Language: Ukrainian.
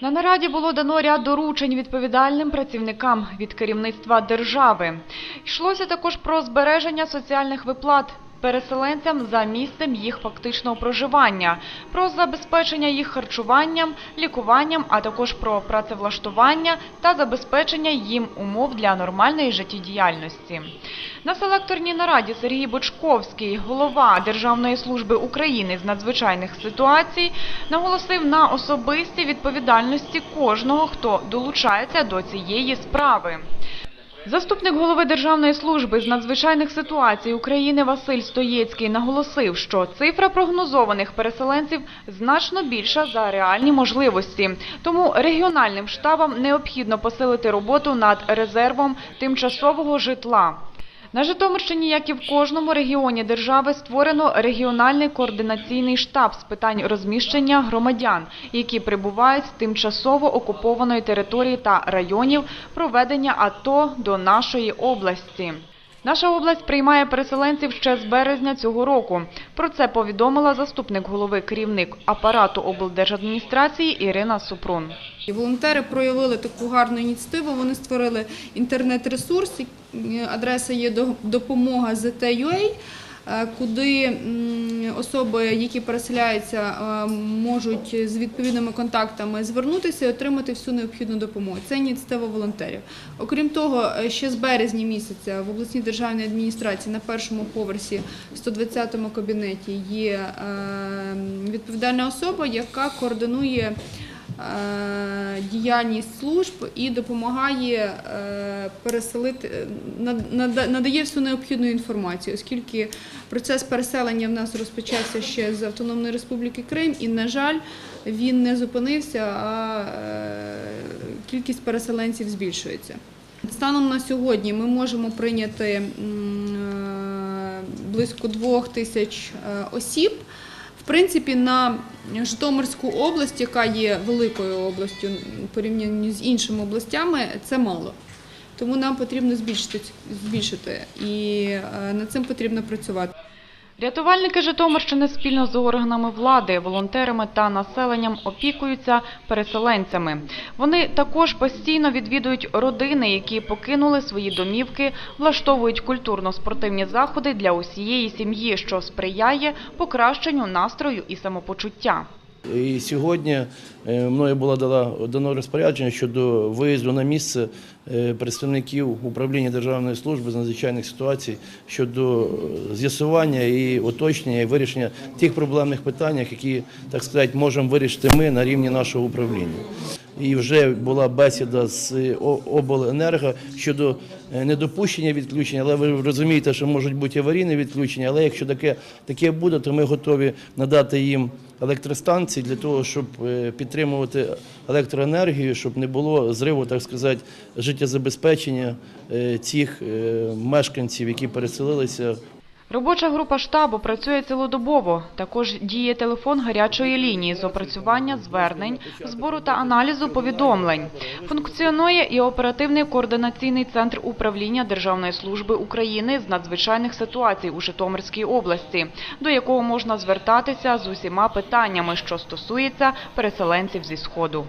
На нараді було дано ряд доручень відповідальним працівникам від керівництва держави. Йшлося також про збереження соціальних виплат переселенцям за місцем їх фактичного проживання, про забезпечення їх харчуванням, лікуванням, а також про працевлаштування та забезпечення їм умов для нормальної життєдіяльності. На селекторній нараді Сергій Бочковський, голова Державної служби України з надзвичайних ситуацій, наголосив на особистій відповідальності кожного, хто долучається до цієї справи. Заступник голови Державної служби з надзвичайних ситуацій України Василь Стоєцький наголосив, що цифра прогнозованих переселенців значно більша за реальні можливості. Тому регіональним штабам необхідно посилити роботу над резервом тимчасового житла. На Житомирщині, як і в кожному регіоні держави, створено регіональний координаційний штаб з питань розміщення громадян, які прибувають з тимчасово окупованої території та районів проведення АТО до нашої області. Наша область приймає переселенців ще з березня цього року. Про це повідомила заступник голови керівник апарату облдержадміністрації Ірина Супрун. Волонтери проявили таку гарну ініціативу. Вони створили інтернет-ресурс, адреса є до- допомога ZT.UA, е, куди особи, які переселяються, е, можуть з відповідними контактами звернутися і отримати всю необхідну допомогу. Це ініціатива волонтерів. Окрім того, е, ще з березня місяця в обласній державній адміністрації на першому поверсі в 120-му кабінеті є е, відповідальна особа, яка координує діяльність служб і допомагає е, переселити, е, надає всю необхідну інформацію, оскільки процес переселення в нас розпочався ще з Автономної Республіки Крим, і, на жаль, він не зупинився, а е, кількість переселенців збільшується. Станом на сьогодні ми можемо прийняти близько двох тисяч осіб. В принципі, на Житомирську область, яка є великою областю порівняно з іншими областями, це мало. Тому нам потрібно збільшити, збільшити і е, над цим потрібно працювати. Рятувальники Житомирщини спільно з органами влади, волонтерами та населенням опікуються переселенцями. Вони також постійно відвідують родини, які покинули свої домівки, влаштовують культурно-спортивні заходи для усієї сім'ї, що сприяє покращенню настрою і самопочуття. І сьогодні е, мною було дано розпорядження щодо виїзду на місце е, представників управління Державної служби з надзвичайних ситуацій щодо е, з'ясування і уточнення і вирішення тих проблемних питань, які, так сказати, можемо вирішити ми на рівні нашого управління. І вже була бесіда з обленерго щодо е, недопущення відключення, але ви розумієте, що можуть бути аварійні відключення. Але якщо таке, таке буде, то ми готові надати їм електростанції для того, щоб е, підтримувати електроенергію, щоб не було зриву, так сказати, життєзабезпечення е, цих мешканців, які переселилися Робоча група штабу працює цілодобово. Також діє телефон гарячої лінії з опрацювання звернень, збору та аналізу повідомлень. Функціонує і оперативний координаційний центр управління Державної служби України з надзвичайних ситуацій у Житомирській області, до якого можна звертатися з усіма питаннями, що стосуються переселенців зі сходу.